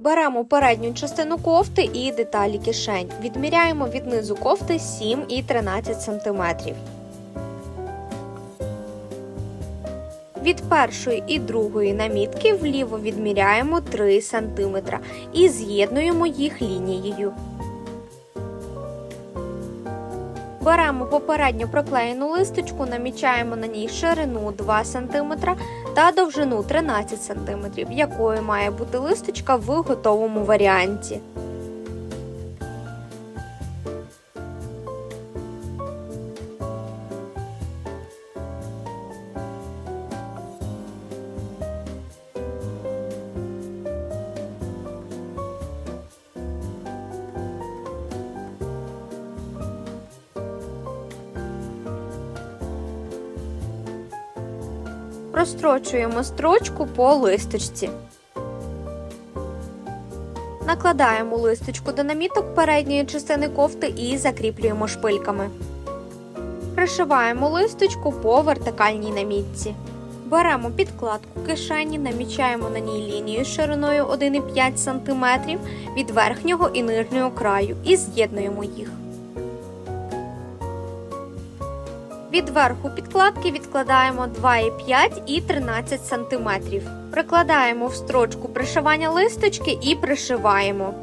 Беремо передню частину кофти і деталі кишень. Відміряємо від низу кофти 7 і 13 см. Від першої і другої намітки вліво відміряємо 3 см і з'єднуємо їх лінією. Беремо попередньо проклеєну листочку, намічаємо на ній ширину 2 см та довжину 13 см, якою має бути листочка в готовому варіанті. Прострочуємо строчку по листочці. Накладаємо листочку до наміток передньої частини кофти і закріплюємо шпильками. Пришиваємо листочку по вертикальній намітці. Беремо підкладку кишені, намічаємо на ній лінію шириною 1,5 см від верхнього і нижнього краю і з'єднуємо їх. Від верху підкладки відкладаємо 2,5 і 13 см. Прикладаємо в строчку пришивання листочки і пришиваємо.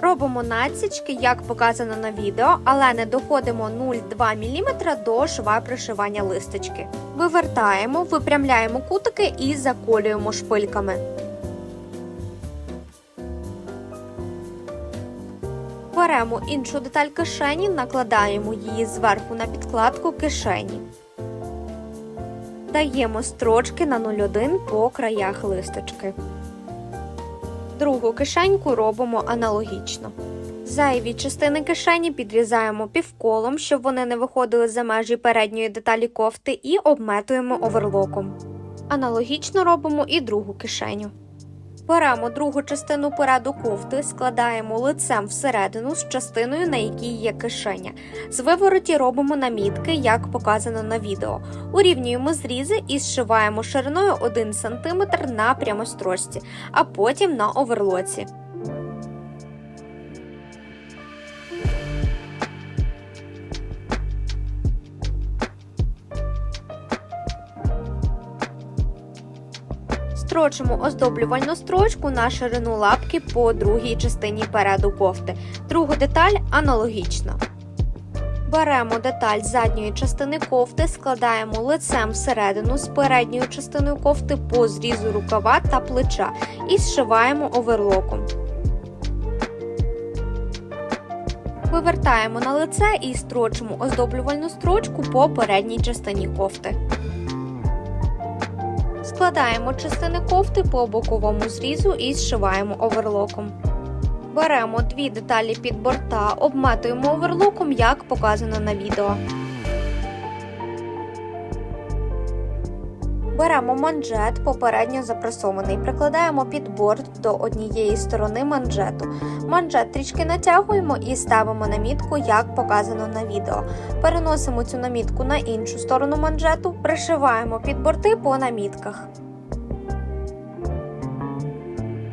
Робимо надсічки, як показано на відео, але не доходимо 0,2 мм до шва пришивання листочки. Вивертаємо, випрямляємо кутики і заколюємо шпильками. Беремо іншу деталь кишені, накладаємо її зверху на підкладку кишені. Даємо строчки на 0,1 по краях листочки. Другу кишеньку робимо аналогічно. Зайві частини кишені підрізаємо півколом, щоб вони не виходили за межі передньої деталі кофти, і обметуємо оверлоком. Аналогічно робимо і другу кишеню. Беремо другу частину переду кофти, складаємо лицем всередину з частиною, на якій є кишеня. З вивороті робимо намітки, як показано на відео. Урівнюємо зрізи і зшиваємо шириною 1 см на прямострочці, а потім на оверлоці. Строчимо оздоблювальну строчку на ширину лапки по другій частині переду кофти. Другу деталь аналогічно. Беремо деталь задньої частини кофти, складаємо лицем всередину з передньою частиною кофти по зрізу рукава та плеча і зшиваємо оверлоком. Вивертаємо на лице і строчимо оздоблювальну строчку по передній частині кофти. Складаємо частини кофти по боковому зрізу і зшиваємо оверлоком. Беремо дві деталі під борта, обматуємо оверлоком, як показано на відео. Беремо манжет попередньо запресований, прикладаємо під борт до однієї сторони манжету. Манжет трішки натягуємо і ставимо намітку, як показано на відео. Переносимо цю намітку на іншу сторону манжету, пришиваємо під борти по намітках.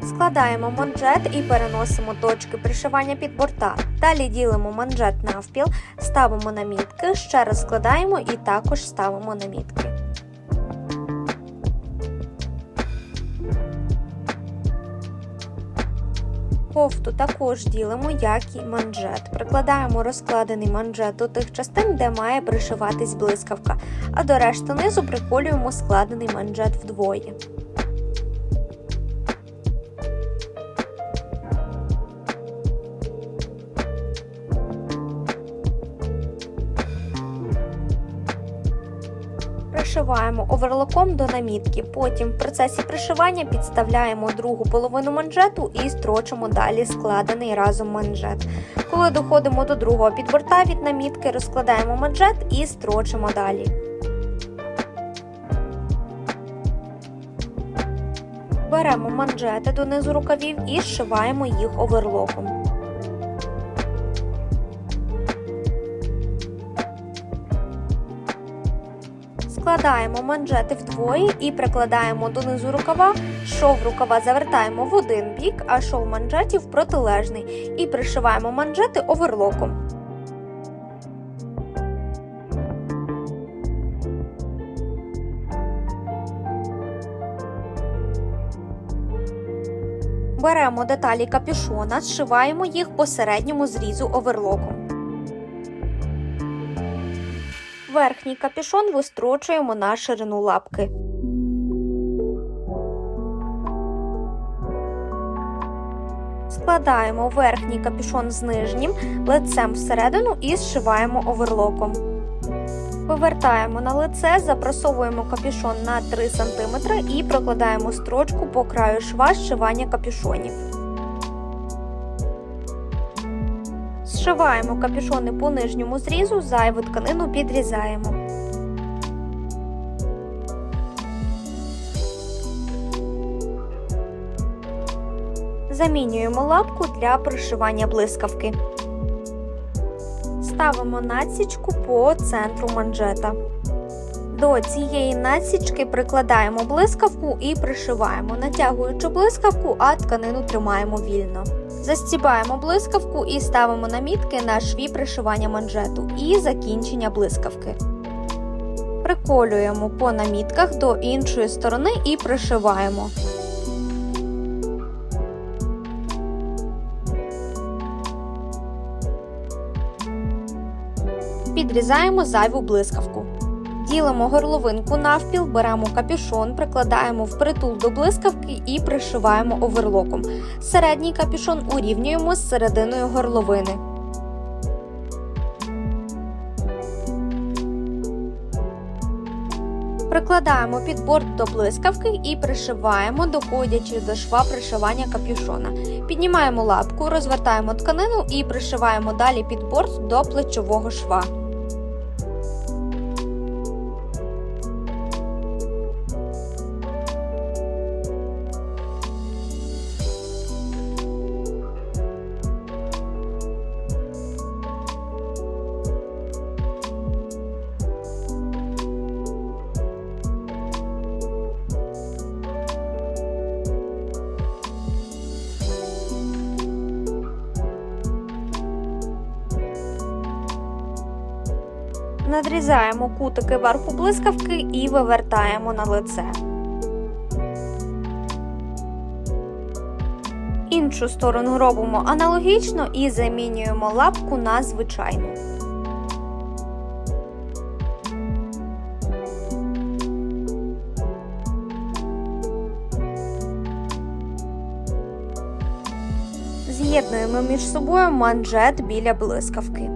Складаємо манжет і переносимо точки пришивання під борта. Далі ділимо манжет навпіл, ставимо намітки, ще раз складаємо і також ставимо намітки. Кофту також ділимо, як і манжет. Прикладаємо розкладений манжет до тих частин, де має пришиватись блискавка, а до решти низу приколюємо складений манжет вдвоє. Пришиваємо оверлоком до намітки. Потім в процесі пришивання підставляємо другу половину манжету і строчимо далі складений разом манжет. Коли доходимо до другого підборта від намітки, розкладаємо манжет і строчимо далі. Беремо манжети донизу рукавів і зшиваємо їх оверлоком. Складаємо манжети вдвоє і прикладаємо донизу рукава. Шов рукава завертаємо в один бік, а шов манжетів протилежний. І пришиваємо манжети оверлоком. Беремо деталі капюшона, зшиваємо їх по середньому зрізу оверлоком. Верхній капюшон вистрочуємо на ширину лапки. Складаємо верхній капюшон з нижнім лицем всередину і зшиваємо оверлоком. Вивертаємо на лице, запрасовуємо капюшон на 3 см і прокладаємо строчку по краю шва зшивання капюшонів. Зшиваємо капюшони по нижньому зрізу, зайву тканину підрізаємо. Замінюємо лапку для пришивання блискавки. Ставимо надсічку по центру манжета. До цієї надсічки прикладаємо блискавку і пришиваємо, натягуючи блискавку, а тканину тримаємо вільно. Застібаємо блискавку і ставимо намітки на шві пришивання манжету і закінчення блискавки. Приколюємо по намітках до іншої сторони і пришиваємо. Підрізаємо зайву блискавку. Ділимо горловинку навпіл, беремо капюшон, прикладаємо впритул до блискавки і пришиваємо оверлоком. Середній капюшон урівнюємо з серединою горловини. Прикладаємо підборд до блискавки і пришиваємо, доходячи до шва пришивання капюшона. Піднімаємо лапку, розвертаємо тканину і пришиваємо далі підборд до плечового шва. Надрізаємо кутики верху блискавки і вивертаємо на лице. Іншу сторону робимо аналогічно і замінюємо лапку на звичайну. З'єднуємо між собою манжет біля блискавки.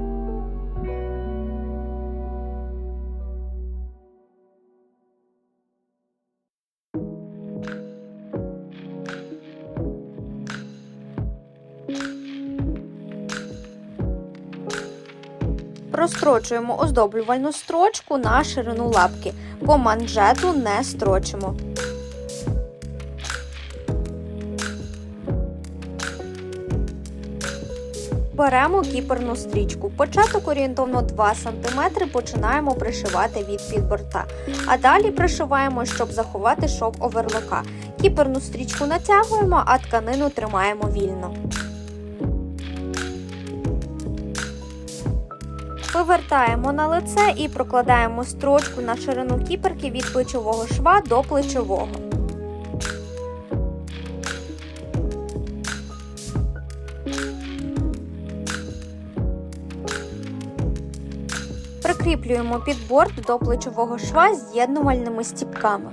Прострочуємо оздоблювальну строчку на ширину лапки, по манжету не строчимо. Беремо кіперну стрічку. Початок орієнтовно 2 см починаємо пришивати від підборта, а далі пришиваємо, щоб заховати шов оверлока. Кіперну стрічку натягуємо, а тканину тримаємо вільно. Вивертаємо на лице і прокладаємо строчку на ширину кіперки від плечового шва до плечового. Прикріплюємо підборд до плечового шва з'єднувальними стіпками.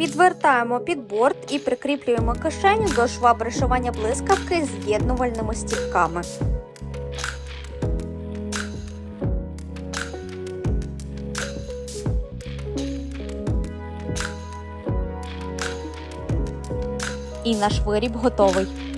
Відвертаємо підборд і прикріплюємо кишеню до шва пришивання блискавки з'єднувальними стіпками. І наш виріб готовий.